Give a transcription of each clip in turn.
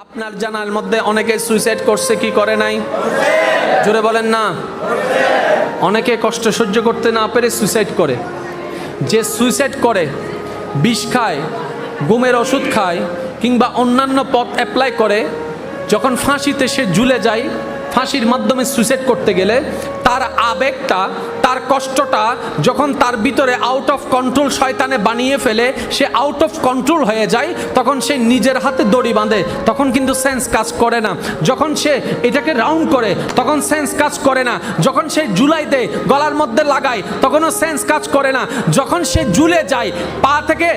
আপনার জানার মধ্যে অনেকে সুইসাইড করছে, কি করে নাই? জোরে বলেন না। অনেকে কষ্ট সহ্য করতে না পেরে সুইসাইড করে। যে সুইসাইড করে, বিষ খায় গুমের ওষুধ খায়, কিংবা অন্যান্য পথ অ্যাপ্লাই করে, যখন ফাঁসিতে সে ঝুলে যায়, ফাঁসির মাধ্যমে সুইসাইড করতে গেলে তার আবেগটা, তার কষ্টটা যখন তার ভিতরে আউট অফ কন্ট্রোল শয়তানে বানিয়ে ফেলে, সে আউট অফ কন্ট্রোল হয়ে যায়, তখন সে নিজের হাতে দড়ি বাঁধে, তখন কিন্তু সেন্স কাজ করে না। যখন সে এটাকে রাউন্ড করে, তখন সেন্স কাজ করে না। যখন সে জুলাই দেয়, গলার মধ্যে লাগায়, তখনও সেন্স কাজ করে না। যখন সে জুলে যায়, পা থেকে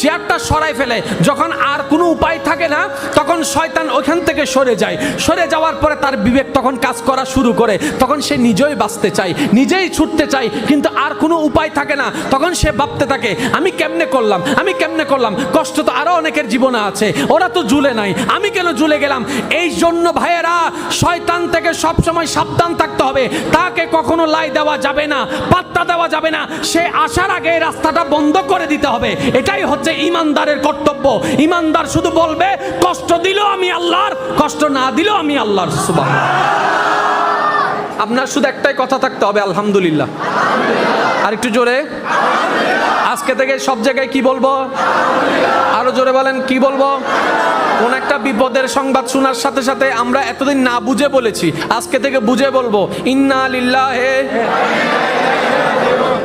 চেয়ারটা সরাই ফেলে, যখন আর কোনো উপায় থাকে না, তখন শয়তান ওখান থেকে সরে যায়। সরে যাওয়ার পরে তার বিবেক তখন কাজ করা শুরু করে। তখন সে নিজেই বাঁচতে চায় নিজেই ছুটতে চায় কিন্তু আর কোনো উপায় থাকে না। তখন সে ভাবতে থাকে, আমি কেমনে করলাম, আমি কেমনে করলাম? কষ্ট তো আরও অনেকের জীবনে আছে, ওরা তো জুলে নাই, আমি কেন জুলে গেলাম? এই জন্য ভাইয়েরা, শয়তান থেকে সবসময় সাবধান থাকতে হবে। তাকে কখনো লাই দেওয়া যাবে না, পাত্তা দেওয়া যাবে না। সে আসার আগে রাস্তাটা বন্ধ করে দিতে হবে। এটাই হচ্ছে ইমানদারের কর্তব্য। ইমানদার শুধু বলবে, কষ্ট দিলেও আমি আল্লাহর, কষ্ট না দিলেও আমি আল্লাহর সুবাহ আপনার শুধু একটাই কথা থাকতে হবে, আলহামদুলিল্লাহ। আর একটু জোরে। আজকে থেকে সব জায়গায় কি বলব? আরও জোরে বলেন, কি বলব? কোন একটা বিপদের সংবাদ শোনার সাথে সাথে আমরা এতদিন না বুঝে বলেছি, আজকে থেকে বুঝে বলব, ইন্না লিল্লাহ।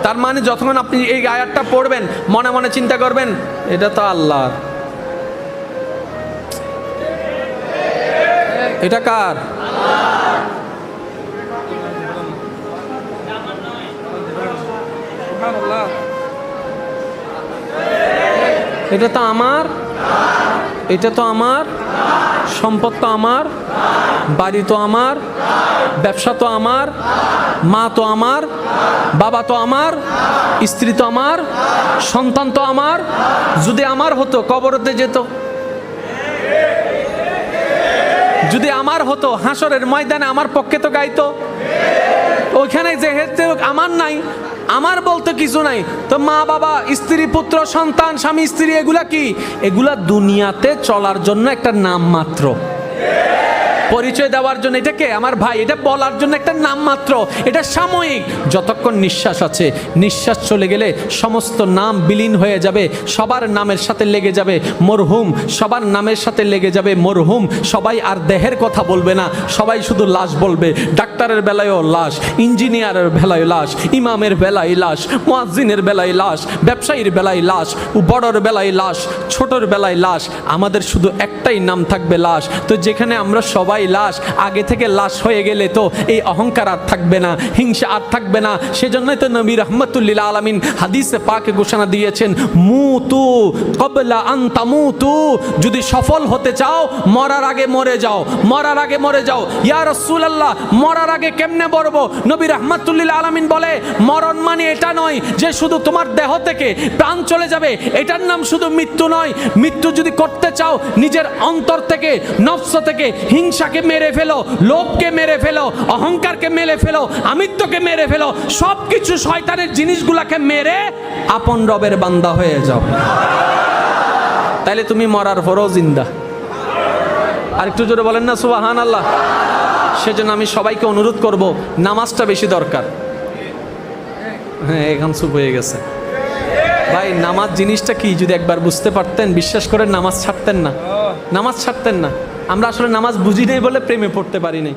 তার মানে যতক্ষণ আপনি এই আয়াতটা পড়বেন, মনে মনে চিন্তা করবেন, এটা তো আল্লাহ। এটা কার? এটা তো আমার, এটা তো আমার, সম্পদ তো আমার, বাড়ি তো আমার, ব্যবসা তো আমার, মা তো আমার, বাবা তো আমার, স্ত্রী তো আমার, সন্তান তো আমার, যদি আমার হতো, কবরতে যেত। যদি আমার হতো হাসরের ময়দানে আমার পক্ষে তো গাইতো। ওইখানে যেহেতু আমার নাই। আমার বলতে কিছু নাই। তো মা, বাবা, স্ত্রী, পুত্র, সন্তান, স্বামী, স্ত্রী, এগুলা কি? এগুলা দুনিয়াতে চলার জন্য একটা নাম মাত্র। পরিচয় দেওয়ার জন্য এটাকে আমার ভাই, এটা বলার জন্য একটা নাম মাত্র, এটা সাময়িক। যতক্ষণ নিঃশ্বাস আছে, নিঃশ্বাস চলে গেলে সমস্ত নাম বিলীন হয়ে যাবে, সবার নামের সাথে লেগে যাবে মরহুম, সবার নামের সাথে লেগে যাবে মরহুম। সবাই আর দেহের কথা বলবে না, সবাই শুধু লাশ বলবে, ডাক্তারের বেলায়ও লাশ, ইঞ্জিনিয়ারের বেলায় লাশ, ইমামের বেলায় লাশ, মুয়াজ্জিনের বেলায় লাশ, ব্যবসায়ীর বেলায় লাশ, বড়র বেলায় লাশ, ছোটর বেলায় লাশ, আমাদের শুধু একটাই নাম থাকবে লাশ। তো যেখানে আমরা সবাই লাশ, আগে থেকে লাশ হয়ে গেলে তো এই অহংকার আর থাকবে না, হিংসা আর থাকবে না। সেজন্যই তো নবী রহমতুল্লিল আলমিন হাদিসে পাকে ঘোষণা দিয়েছেন, মুতু কবলা আন্তামুতু যদি সফল হতে চাও, মরার আগে মরে যাও, মরার আগে মরে যাও। ইয়া রাসূলুল্লাহ, মরার আগে কেমনে মরবো? নবী রহমতুল্লিল আলমিন বলে, মরণ মানে এটা নয় যে শুধু তোমার দেহ থেকে প্রাণ চলে যাবে, এটার নাম শুধু মৃত্যু নয়। মৃত্যু যদি করতে চাও, নিজের অন্তর থেকে, নফস থেকে হিংসাকে মেরে ফেলো, লোভকে মেরে ফেলো, অহংকারকে মেরে ফেলো, আমিত্বকে মেরে ফেলো সব কিছু শয়তানের জিনিসগুলাকে মেরে আপন রবের বান্দা হয়ে যাও। তাইলে তুমি মরার পরও জিন্দা। আর একটু জোরে বলেন না সুবাহান আল্লাহ সেজন্য আমি সবাইকে অনুরোধ করব, নামাজটা বেশি দরকার। হ্যাঁ এখন চুপ হয়ে গেছে। ভাই, নামাজ জিনিসটা কি? যদি একবার বুঝতে পারতেন, বিশ্বাস করে নামাজ ছাড়তেন না। নামাজ ছাড়তেন না। আমরা আসলে নামাজ বুঝি নেই বলে প্রেমে পড়তে পারি নাই।